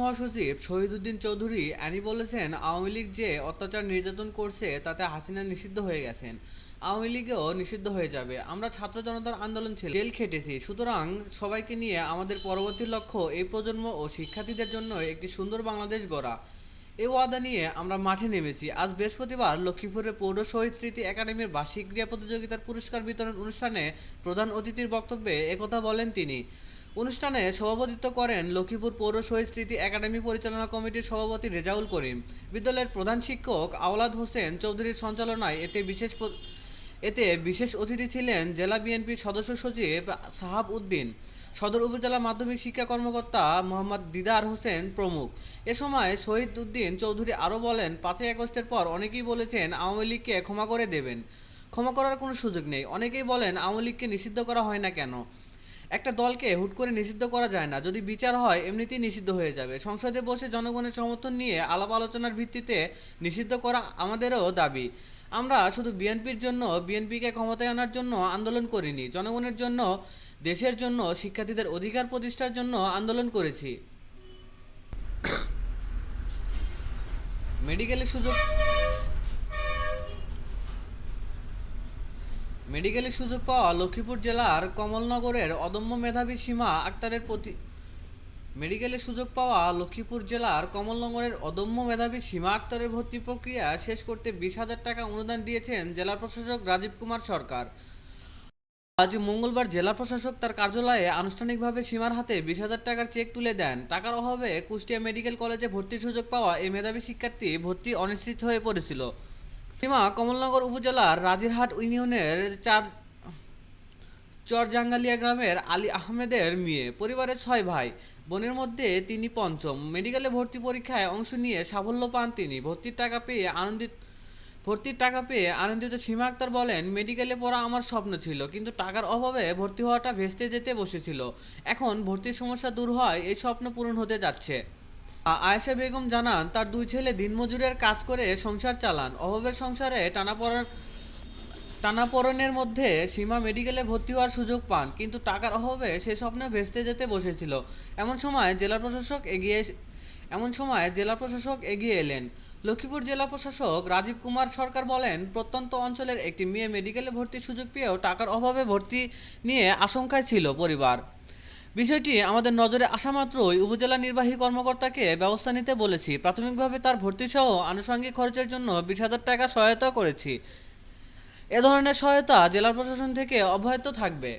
মহাসচিব শহীদুদ্দিন চৌধুরী অ্যানি বলেছেন, আওয়ামী লীগ যে অত্যাচার নির্যাতন করছে, তাতে হাসিনা নিষিদ্ধ হয়ে গেছেন। আওয়ামী লীগও নিষিদ্ধ হয়ে যাবে। আমরা ছাত্র জনতার আন্দোলন ছিল জেল খেটেছি। সুতরাং সবাইকে নিয়ে আমাদের পরবর্তী লক্ষ্য এই প্রজন্ম ও শিক্ষার্থীদের জন্য একটি সুন্দর বাংলাদেশ গড়া। এই ওয়াদা নিয়ে আমরা মাঠে নেমেছি। আজ বৃহস্পতিবার লক্ষ্মীপুরের পৌর শহীদ স্মৃতি একাডেমির বার্ষিক ক্রীড়া প্রতিযোগিতার পুরস্কার বিতরণ অনুষ্ঠানে প্রধান অতিথির বক্তব্যে একথা বলেন তিনি। অনুষ্ঠানে সভাপতিত্ব করেন লক্ষ্মীপুর পৌর শহীদ স্মৃতি একাডেমি পরিচালনা কমিটির সভাপতি রেজাউল করিম। বিদ্যালয়ের প্রধান শিক্ষক আওলাদ হোসেন চৌধুরীর সঞ্চালনায় এতে বিশেষ এতে বিশেষ অতিথি ছিলেন জেলা বিএনপির সদস্য সচিব সাহাব উদ্দিন, সদর উপজেলা মাধ্যমিক শিক্ষা কর্মকর্তা মোহাম্মদ দিদার হোসেন প্রমুখ। এ সময় শহীদ উদ্দিন চৌধুরী আরও বলেন, পাঁচই আগস্টের পর অনেকেই বলেছেন আওয়ামী লীগকে ক্ষমা করে দেবেন। ক্ষমা করার কোনো সুযোগ নেই। অনেকেই বলেন আওয়ামী লীগকে নিষিদ্ধ করা হয় না কেন? একটা দলকে হুট করে নিষিদ্ধ করা যায় না। যদি বিচার হয়, এমনিতেই নিষিদ্ধ হয়ে যাবে। সংসদে বসে জনগণের সমর্থন নিয়ে আলাপ আলোচনার ভিত্তিতে নিষিদ্ধ করা আমাদেরও দাবি। আমরা শুধু বিএনপির জন্য, বিএনপিকে ক্ষমতায় আনার জন্য আন্দোলন করিনি। জনগণের জন্য, দেশের জন্য, শিক্ষার্থীদের অধিকার প্রতিষ্ঠার জন্য আন্দোলন করেছি। মেডিকেলের সুযোগ মেডিকেলের সুযোগ পাওয়া লক্ষ্মীপুর জেলার কমলনগরের অদম্য মেধাবী সীমা আক্তারের প্রতি মেডিকেলের সুযোগ পাওয়া লক্ষ্মীপুর জেলার কমলনগরের অদম্য মেধাবী সীমা আক্তারের ভর্তি প্রক্রিয়া শেষ করতে বিশ হাজার টাকা অনুদান দিয়েছেন জেলা প্রশাসক রাজীব কুমার সরকার। আজ মঙ্গলবার জেলা প্রশাসক তার কার্যালয়ে আনুষ্ঠানিকভাবে সীমার হাতে বিশ হাজার টাকার চেক তুলে দেন। টাকার অভাবে কুষ্টিয়া মেডিকেল কলেজে ভর্তির সুযোগ পাওয়া এই মেধাবী শিক্ষার্থী ভর্তি অনিশ্চিত হয়ে পড়েছিল। সীমা কমলনগর উপজেলার রাজিরহাট ইউনিয়নের চার চরজাঙ্গালিয়া গ্রামের আলী আহমেদের মেয়ে, পরিবারের ছয় ভাই। বোনের মধ্যে তিনি পঞ্চম। মেডিকেলে ভর্তি পরীক্ষায় অংশ নিয়ে সাফল্য পান তিনি। ভর্তির টাকা পেয়ে আনন্দিত ভর্তির টাকা পেয়ে আনন্দিত সীমা আক্তার বলেন, মেডিকেলে পড়া আমার স্বপ্ন ছিল, কিন্তু টাকার অভাবে ভর্তি হওয়াটা ভেস্তে যেতে বসেছিল। এখন ভর্তির সমস্যা দূর হয়, এই স্বপ্ন পূরণ হতে যাচ্ছে। আয়েশা বেগম জানান, তার দুই ছেলে দিনমজুরের কাজ করে সংসার চালান। অভাবের সংসারে টানা পড়ার টানাপোড়েনের মধ্যে সীমা মেডিকেলে ভর্তি হওয়ার সুযোগ পান, কিন্তু টাকার অভাবে সে স্বপ্নে ভেস্তে যেতে বসেছিল। এমন সময় জেলা প্রশাসক এগিয়ে এমন সময় জেলা প্রশাসক এগিয়ে এলেন। লক্ষ্মীপুর জেলা প্রশাসক রাজীব কুমার সরকার বলেন, প্রত্যন্ত অঞ্চলের একটি মেয়ে মেডিকেলে ভর্তির সুযোগ পেয়েও টাকার অভাবে ভর্তি নিয়ে আশঙ্কায় ছিল পরিবার। বিষয়টি আমাদের নজরে আসা মাত্রই উপজেলা নির্বাহী কর্মকর্তাকে ব্যবস্থা নিতে বলেছি। প্রাথমিকভাবে তার ভর্তিসহ আনুষঙ্গিক খরচের জন্য বিশ হাজার টাকা সহায়তা করেছি। এ ধরনের সহায়তা জেলা প্রশাসন থেকে অব্যাহত থাকবে।